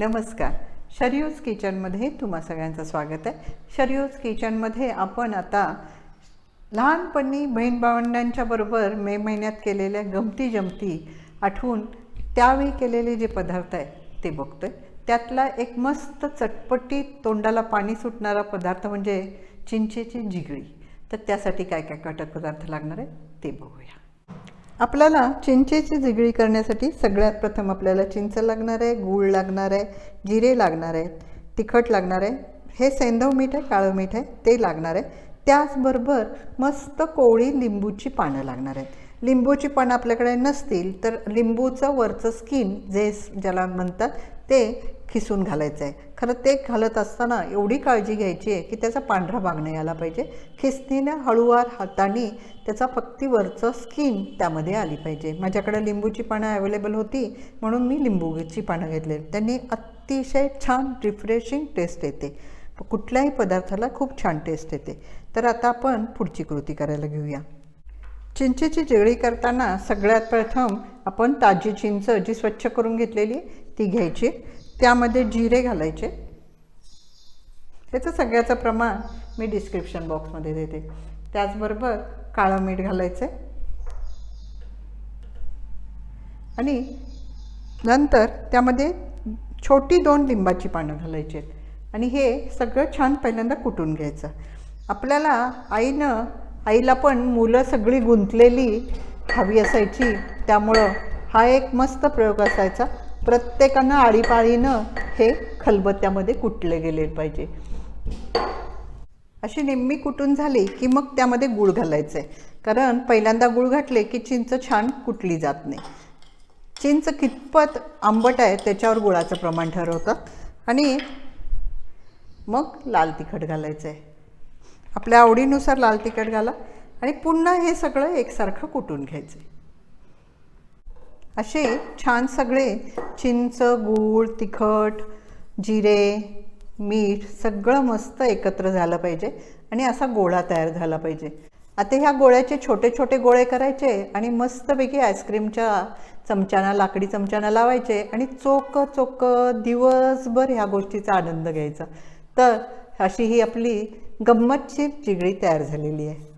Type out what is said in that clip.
नमस्कार. शरयूज किचनमध्ये तुम्हा सगळ्यांचं स्वागत आहे. शरयूज किचनमध्ये आपण आता लहानपणी बहीण भावंडांच्या बरोबर मे महिन्यात केलेल्या गमती जमती आठवून त्यावेळी केलेले जे पदार्थ आहेत ते बघतोय. त्यातला एक मस्त चटपटीत तोंडाला पाणी सुटणारा पदार्थ म्हणजे चिंचेची जिगळी. तर त्यासाठी काय काय कटक पदार्थ लागणार आहे ते बघूया. आपल्याला चिंचेची जिगळी करण्यासाठी सगळ्यात प्रथम आपल्याला चिंच लागणार आहे गूळ लागणार आहे जिरे लागणार आहेत तिखट लागणार आहे हे सेंधव मीठ आहे काळं मीठ आहे ते लागणार आहे. त्याचबरोबर मस्त कोवळी लिंबूची पानं लागणार आहेत. लिंबूची पानं आपल्याकडे नसतील तर लिंबूचं वरचं स्किन जे ज्याला म्हणतात ते खिसून घालायचं आहे खरं ते घालत असताना एवढी काळजी घ्यायची आहे की त्याचा पांढरा भाग नाही आला पाहिजे. खिसणीनं हळूवार हाताने त्याचा फक्त वरचं स्किन त्यामध्ये आली पाहिजे. माझ्याकडे लिंबूची पानं अवेलेबल होती म्हणून मी लिंबूची पानं घेतले. त्यांनी अतिशय छान रिफ्रेशिंग टेस्ट येते. कुठल्याही पदार्थाला खूप छान टेस्ट येते. तर आता आपण पुढची कृती करायला घेऊया. चिंचेची जिरळी करताना सगळ्यात प्रथम आपण ताजी चिंच जी स्वच्छ करून घेतलेली ती घ्यायची. त्यामध्ये जिरे घालायचे. त्याचं सगळ्याचं प्रमाण मी डिस्क्रिप्शन बॉक्समध्ये देते. त्याचबरोबर काळं मीठ घालायचं आणि नंतर त्यामध्ये छोटी दोन लिंबाची पानं घालायची आहेत. आणि हे सगळं छान पहिल्यांदा कुटून घ्यायचं. आपल्याला आईनं आईला पण मुलं सगळी गुंतलेली हवी असायची. त्यामुळं हा एक मस्त प्रयोग असायचा. प्रत्येकानं आळीपाळीनं हे खलबत्त्यामध्ये कुटले गेले पाहिजे. अशी निम्मी कुटून झाली की मग त्यामध्ये गूळ घालायचं. आहे कारण पहिल्यांदा गूळ घातले की चिंच छान कुटली जात नाही. चिंच कितपत आंबट आहे त्याच्यावर गुळाचं प्रमाण ठरवतं आणि मग लाल तिखट घालायचं आहे आपल्या आवडीनुसार लाल तिखट घाला आणि पुन्हा हे सगळं एकसारखं कुटून घ्यायचं. असे छान सगळे चिंच गूळ तिखट जिरे मीठ सगळं मस्त एकत्र झालं पाहिजे आणि असा गोळा तयार झाला पाहिजे. आता ह्या गोळ्याचे छोटे छोटे गोळे करायचे आणि मस्तपैकी आईस्क्रीमच्या चमच्याना लाकडी चमच्याना लावायचे आणि चोक चोक दिवसभर ह्या गोष्टीचा आनंद घ्यायचा. तर अशी ही आपली गंमतची चिगडी तयार झालेली आहे.